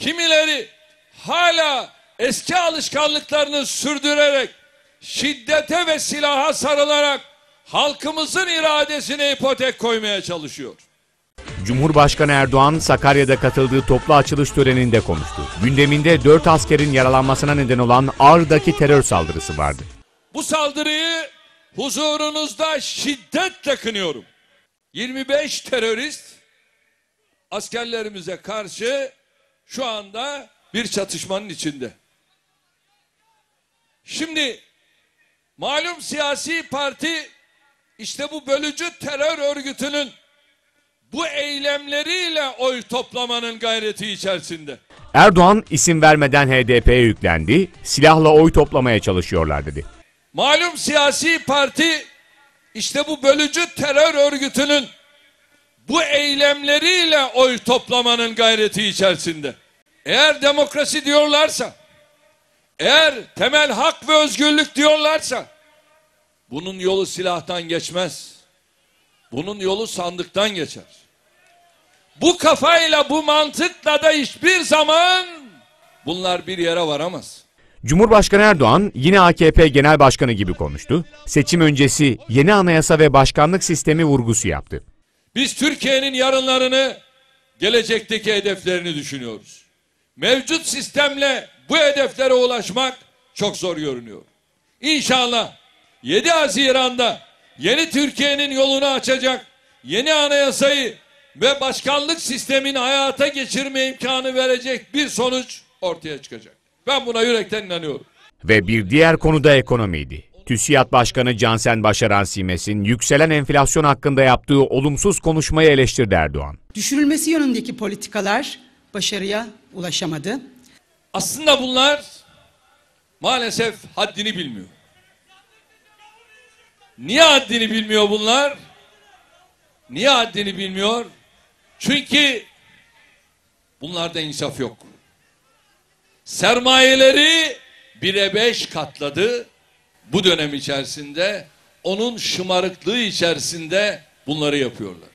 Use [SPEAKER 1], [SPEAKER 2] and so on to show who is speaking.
[SPEAKER 1] Kimileri hala eski alışkanlıklarını sürdürerek şiddete ve silaha sarılarak halkımızın iradesine ipotek koymaya çalışıyor.
[SPEAKER 2] Cumhurbaşkanı Erdoğan Sakarya'da katıldığı toplu açılış töreninde konuştu. Gündeminde 4 askerin yaralanmasına neden olan Ağrı'daki terör saldırısı vardı.
[SPEAKER 1] Bu saldırıyı huzurunuzda şiddetle kınıyorum. 25 terörist askerlerimize karşı şu anda bir çatışmanın içinde. Şimdi malum siyasi parti işte bu bölücü terör örgütünün bu eylemleriyle oy toplamanın gayreti içerisinde.
[SPEAKER 2] Erdoğan isim vermeden HDP'ye yüklendi, silahla oy toplamaya çalışıyorlar dedi.
[SPEAKER 1] Malum siyasi parti işte bu bölücü terör örgütünün bu eylemleriyle oy toplamanın gayreti içerisinde. Eğer demokrasi diyorlarsa, eğer temel hak ve özgürlük diyorlarsa, bunun yolu silahtan geçmez. Bunun yolu sandıktan geçer. Bu kafayla, bu mantıkla da hiçbir zaman bunlar bir yere varamaz.
[SPEAKER 2] Cumhurbaşkanı Erdoğan yine AKP Genel Başkanı gibi konuştu. Seçim öncesi yeni anayasa ve başkanlık sistemi vurgusu yaptı.
[SPEAKER 1] Biz Türkiye'nin yarınlarını, gelecekteki hedeflerini düşünüyoruz. Mevcut sistemle bu hedeflere ulaşmak çok zor görünüyor. İnşallah 7 Haziran'da yeni Türkiye'nin yolunu açacak yeni anayasayı ve başkanlık sistemini hayata geçirme imkanı verecek bir sonuç ortaya çıkacak. Ben buna yürekten inanıyorum.
[SPEAKER 2] Ve bir diğer konu da ekonomiydi. TÜSİAD Başkanı Cansen Başaran Simes'in yükselen enflasyon hakkında yaptığı olumsuz konuşmayı eleştirdi Erdoğan.
[SPEAKER 3] Düşürülmesi yönündeki politikalar başarıya ulaşamadı.
[SPEAKER 1] Aslında bunlar maalesef haddini bilmiyor. Niye haddini bilmiyor bunlar? Niye haddini bilmiyor? Çünkü bunlarda insaf yok. Sermayeleri bire beş katladı. Bu dönem içerisinde onun şımarıklığı içerisinde bunları yapıyorlar.